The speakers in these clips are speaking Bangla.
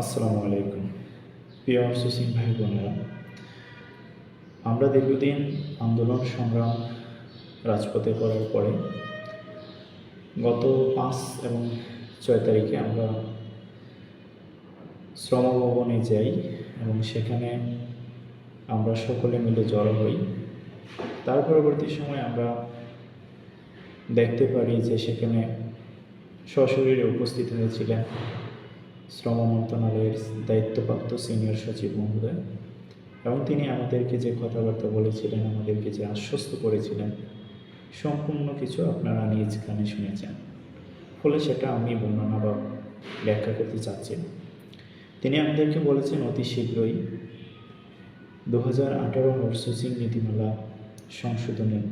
আসসালামু আলাইকুম। প্রিয় সুসিং ভাই বোনেরা, আমরা দীর্ঘদিন আন্দোলন, সংগ্রাম রাজপথে করার পরে গত পাঁচ এবং ছয় তারিখে আমরা শ্রমভবনে যাই এবং সেখানে আমরা সকলে মিলে জড়ো হই। তার পরবর্তী সময় আমরা দেখতে পারি যে সেখানে সশরীরে উপস্থিত হয়েছিলেন শ্রম মন্ত্রণালয়ের দায়িত্বপ্রাপ্ত সিনিয়র সচিব মহোদয় এবং তিনি আমাদেরকে যে কথাবার্তা বলেছিলেন, আমাদেরকে যে আশ্বস্ত করেছিলেন, সম্পূর্ণ কিছু আপনারা নিজ কানে শুনেছেন। ফলে সেটা আমি বর্ণনা বা ব্যাখ্যা করতে চাচ্ছি তিনি আমাদেরকে বলেছেন, অতি শীঘ্রই দু হাজার আঠারো আউটসোর্সিং নীতিমালা সংশোধনের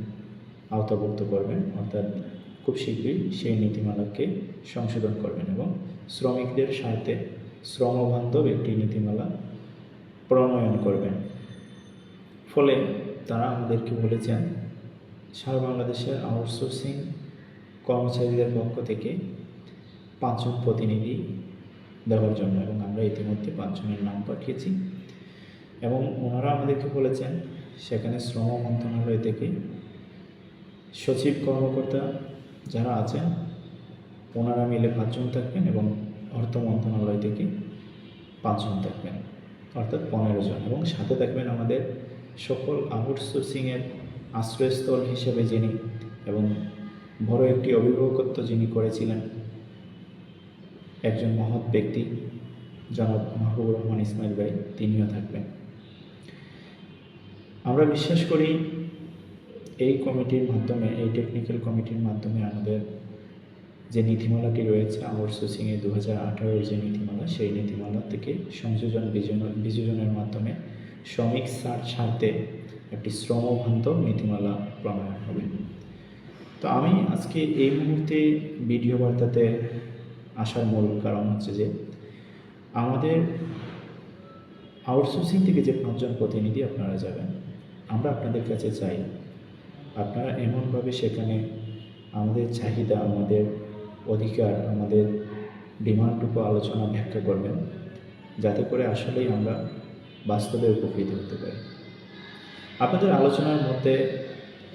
আওতাভুক্ত করবেন, অর্থাৎ খুব শীঘ্রই সেই নীতিমালাকে সংশোধন করবেন এবং শ্রমিকদের স্বার্থে শ্রমবান্ধব একটি নীতিমালা প্রণয়ন করবেন। ফলে তারা আমাদেরকে বলেছেন, সারা বাংলাদেশের আউটসোর্সিং কর্মচারীদের পক্ষ থেকে পাঁচজন প্রতিনিধি দেওয়ার জন্য এবং আমরা ইতিমধ্যে পাঁচজনের নাম পাঠিয়েছি এবং ওনারা আমাদেরকে বলেছেন, সেখানে শ্রম মন্ত্রণালয় থেকে সচিব কর্মকর্তা যারা আছেন, ওনারা মিলে পাঁচজন থাকবেন এবং অর্থ মন্ত্রণালয় থেকে পাঁচজন থাকবেন, অর্থাৎ পনেরো জন। এবং সাথে থাকবেন আমাদের সকল আউটসোর্সিংয়ের আশ্রয়স্থল হিসেবে যিনি এবং বড় একটি অভিভাবকত্ব যিনি করেছিলেন, একজন মহৎ ব্যক্তি, জনাব মাহবুব রহমান ইসমাইল ভাই, তিনিও থাকবেন। আমরা বিশ্বাস করি এই কমিটির মাধ্যমে, এই টেকনিক্যাল কমিটির মাধ্যমে আমাদের যে নীতিমালাটি রয়েছে আউটসোর্সিংয়ে দু হাজার আঠারোর যে নীতিমালা, সেই নীতিমালা থেকে সংযোজন বিযোজন বিযোজনের মাধ্যমে শ্রমিক সার স্বার্থে একটি শ্রমবান্ধব নীতিমালা প্রণয়ন হবে। তো আমি আজকে এই মুহূর্তে ভিডিও বার্তাতে আসার মূল কারণ হচ্ছে যে, আমাদের আউটসোর্সিং থেকে যে পাঁচজন প্রতিনিধি আপনারা যাবেন, আমরা আপনাদের কাছে চাই আপনারা এমনভাবে সেখানে আমাদের চাহিদা, আমাদের অধিকার, আমাদের ডিমান্ডটুকু আলোচনা, ব্যাখ্যা করবেন, যাতে করে আসলেই আমরা বাস্তবে উপকৃত হতে পারি। আপনাদের আলোচনার মধ্যে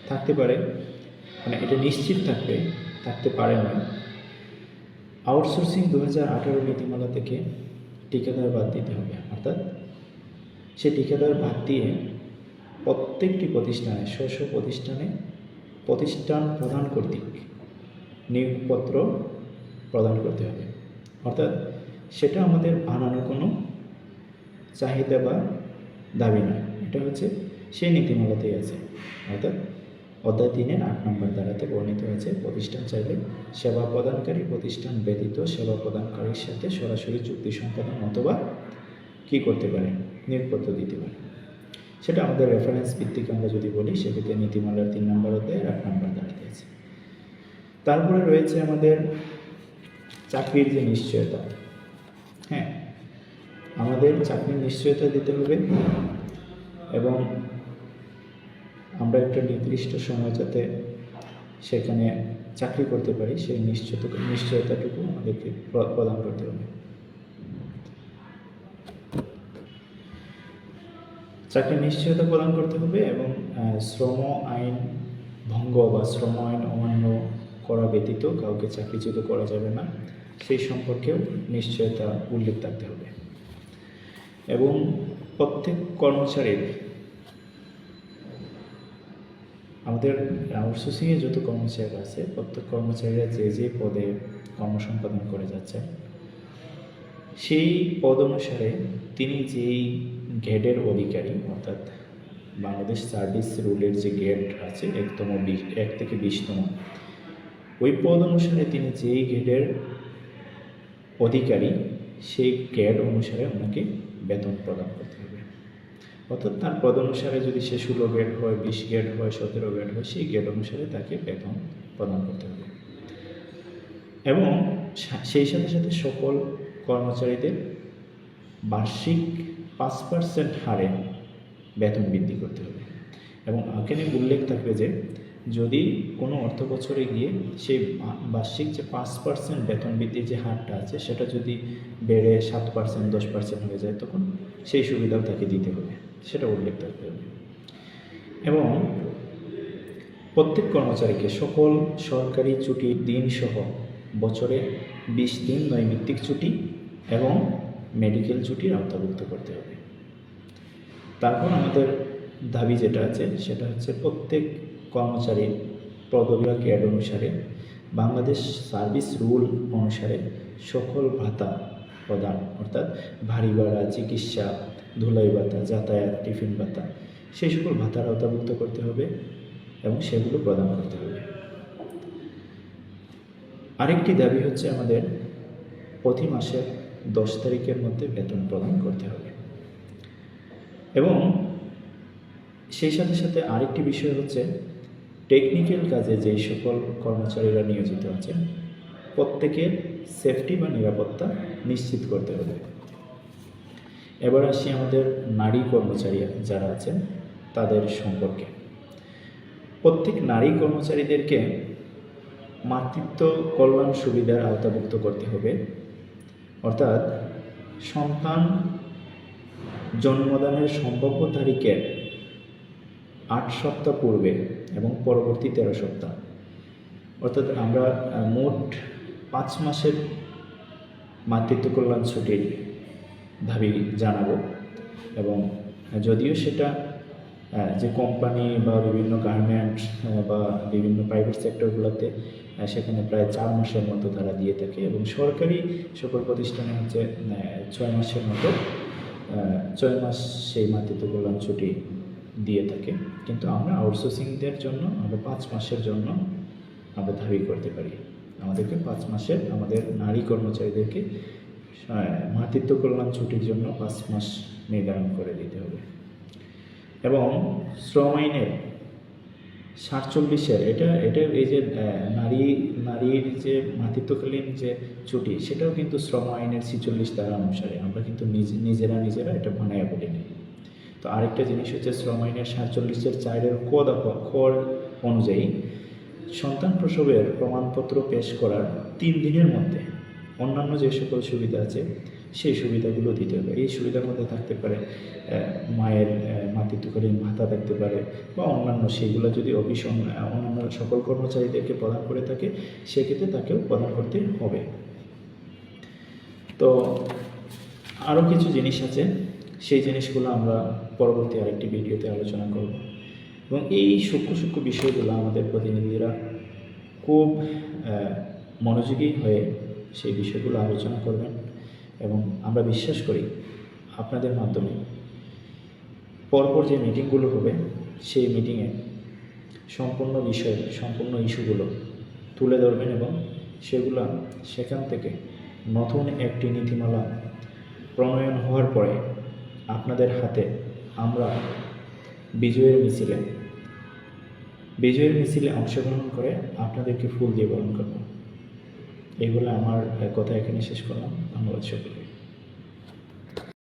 থাকতে পারে মানে এটা নিশ্চিত থাকবে, থাকতে পারে না। আউটসোর্সিং দু হাজার আঠারো নীতিমালা থেকে ঠিকাদার বাদ দিতে হবে, অর্থাৎ সে ঠিকাদার বাদ দিয়ে প্রত্যেকটি প্রতিষ্ঠানে স্ব প্রতিষ্ঠানে প্রতিষ্ঠান প্রদান কর্তৃক নিয়োগপত্র প্রদান করতে হবে। অর্থাৎ সেটা আমাদের বানানো কোনো চাহিদা বা দাবি নয়। এটা হচ্ছে সেই নীতিমালাতেই আছে। অর্থাৎ অধ্যায় তিনের আট নম্বর দ্বারাতে বর্ণিত হয়েছে প্রতিষ্ঠান চাইলে সেবা প্রদানকারী প্রতিষ্ঠান ব্যতীত সেবা প্রদানকারীর সাথে সরাসরি চুক্তি সম্পাদন অথবা কী করতে পারে? নিয়োগপত্র দিতে পারে। সেটা আমাদের রেফারেন্স ভিত্তিক আমরা যদি বলি, সেক্ষেত্রে নীতিমালার তিন নম্বর অধ্যায়ের আট নম্বর ধারাতে আছে। তারপরে রয়েছে আমাদের চাকরির যে নিশ্চয়তা। হ্যাঁ আমাদের চাকরির নিশ্চয়তা দিতে হবে এবং আমরা একটা নির্দিষ্ট সময় যাতে সেখানে চাকরি করতে পারি, সেই নিশ্চয়তা নিশ্চয়তাটুকু আমাদেরকে প্র- প্রদান করতে হবে। চাকরির নিশ্চয়তা প্রদান করতে হবে এবং শ্রম আইন ভঙ্গ বা শ্রম আইন অমান্য করা ব্যতীত কাউকে চাকরিচ্যুত করা যাবে না। সেই সম্পর্কেও নিশ্চয়তা উল্লেখ থাকতে হবে। এবং প্রত্যেক কর্মচারীর আমাদের আউটসোর্সিংয়ে যত কর্মচারী আছে, প্রত্যেক কর্মচারীরা যে যে পদে কর্মসম্পাদন করে যাচ্ছে সেই পদ অনুসারে তিনি যেই গ্রেডের অধিকারী, অর্থাৎ বাংলাদেশ সার্ভিস রুলের যে গ্রেড আছে, একতম এক থেকে বিশতম, ওই পদ অনুসারে তিনি যেই গ্রেডের অধিকারী, সেই গ্রেড অনুসারে ওনাকে বেতন প্রদান করতে হবে। অর্থাৎ তার পদ অনুসারে যদি সে ষোলো গ্রেড হয়, বিশ গ্রেড হয়, সতেরো গ্রেড হয়, সেই গ্রেড অনুসারে তাকে বেতন প্রদান করতে হবে। এবং সেই সাথে সাথে সকল কর্মচারীদের বার্ষিক পাঁচ পার্সেন্ট হারে বেতন বৃদ্ধি করতে হবে। এবং এখানে উল্লেখ থাকবে যে, যদি কোনো অর্থ বছরে গিয়ে সেই বার্ষিক যে পাঁচ পার্সেন্ট বেতন বৃদ্ধির যে হারটা আছে, সেটা যদি বেড়ে সাত পার্সেন্ট দশ পার্সেন্ট হয়ে যায়, তখন সেই সুবিধাও তাকে দিতে হবে। সেটা উল্লেখ থাকতে হবে এবং প্রত্যেক কর্মচারীকে সকল সরকারি ছুটির দিন সহ বছরে বিশ দিন নৈমিত্তিক ছুটি এবং মেডিকেল ছুটির আওতাভুক্ত করতে হবে। তারপর আমাদের দাবি যেটা আছে, সেটা হচ্ছে প্রত্যেক কর্মচারীর পদবি বা ক্যাড অনুসারে বাংলাদেশ সার্ভিস রুল অনুসারে সকল ভাতা প্রদান, অর্থাৎ ভারী ভাড়া, চিকিৎসা, ধুলাই ভাতা, যাতায়াত, টিফিন ভাতা, সেই সকল ভাতার আওতাভুক্ত করতে হবে এবং সেগুলো প্রদান করতে হবে। আরেকটি দাবি হচ্ছে আমাদের প্রতি মাসের দশ তারিখের মধ্যে বেতন প্রদান করতে হবে। এবং সেই সাথে সাথে আরেকটি বিষয় হচ্ছে টেকনিক্যাল কাজে যেই সকল কর্মচারীরা নিয়োজিত আছেন প্রত্যেকের সেফটি বা নিরাপত্তা নিশ্চিত করতে হবে। এবার আসি আমাদের নারী কর্মচারী যারা আছেন, তাদের সম্পর্কে। প্রত্যেক নারী কর্মচারীদেরকে মাতৃত্ব কল্যাণ সুবিধার আওতাভুক্ত করতে হবে। অর্থাৎ সন্তান জন্মদানের সম্ভাব্য তারিখের আট সপ্তাহ পূর্বে এবং পরবর্তী তেরো সপ্তাহ। অর্থাৎ আমরা মোট পাঁচ মাসের মাতৃত্ব কল্যাণ ছুটির দাবি জানাব এবং যদিও সেটা যে কোম্পানি বা বিভিন্ন গার্মেন্ট বা বিভিন্ন প্রাইভেট সেক্টরগুলোতে সেখানে প্রায় চার মাসের মতো তারা দিয়ে থাকে এবং সরকারি সকল প্রতিষ্ঠানে হচ্ছে ছয় মাসের মতো ছয় মাস সেই মাতৃত্ব কল্যাণ ছুটি দিয়ে থাকে। কিন্তু আমরা আউটসোর্সিংদের জন্য আমরা পাঁচ মাসের জন্য আমরা দাবি করতে পারি। আমাদেরকে পাঁচ মাসের আমাদের নারী কর্মচারীদেরকে মাতৃত্ব কল্যাণ ছুটির জন্য পাঁচ মাস নির্ধারণ করে দিতে হবে। এবং শ্রম আইনের সাতচল্লিশের, এটা এটা এই যে নারী, নারীর যে মাতৃত্বকালীন যে ছুটি, সেটাও কিন্তু শ্রম আইনের ছিচল্লিশ ধারা অনুসারে। আমরা কিন্তু নিজে, নিজেরা নিজেরা এটা বানায় বলি না তো আরেকটা জিনিস হচ্ছে শ্রম আইনের সাতচল্লিশের চারের ক দফা খর অনুযায়ী সন্তান প্রসবের প্রমাণপত্র পেশ করার তিন দিনের মধ্যে অন্যান্য যে সকল সুবিধা আছে সেই সুবিধাগুলো দিতে হবে। এই সুবিধার মধ্যে থাকতে পারে মায়ের মাতৃত্বকালীন ভাতা থাকতে পারে বা অন্যান্য সেগুলো যদি অফিস অন্যান্য সকল কর্মচারীদেরকে প্রদান করে থাকে, সেক্ষেত্রে তাকেও প্রদান করতে হবে। তো আরও কিছু জিনিস আছে, সেই জিনিসগুলো আমরা পরবর্তী আরেকটি ভিডিওতে আলোচনা করব। এবং এই সূক্ষ্ম সূক্ষ্ম বিষয়গুলো আমাদের প্রতিনিধিরা খুব মনোযোগী হয়ে সেই বিষয়গুলো আলোচনা করবেন। এবং আমরা বিশ্বাস করি আপনাদের মাধ্যমে পরপর যে মিটিংগুলো হবে, সেই মিটিংয়ে সম্পূর্ণ বিষয়, সম্পূর্ণ ইস্যুগুলো তুলে ধরবেন এবং সেগুলো সেখান থেকে নতুন একটি নীতিমালা প্রণয়ন হওয়ার পরে আপনাদের হাতে আমরা বিজয়ের মিছিলে বিজয়ের মিছিলে অংশগ্রহণ করে আপনাদেরকে ফুল দিয়ে বরণ করব। এইগুলো আমার কথা এখানে শেষ করলাম। ধন্যবাদ সকলকে।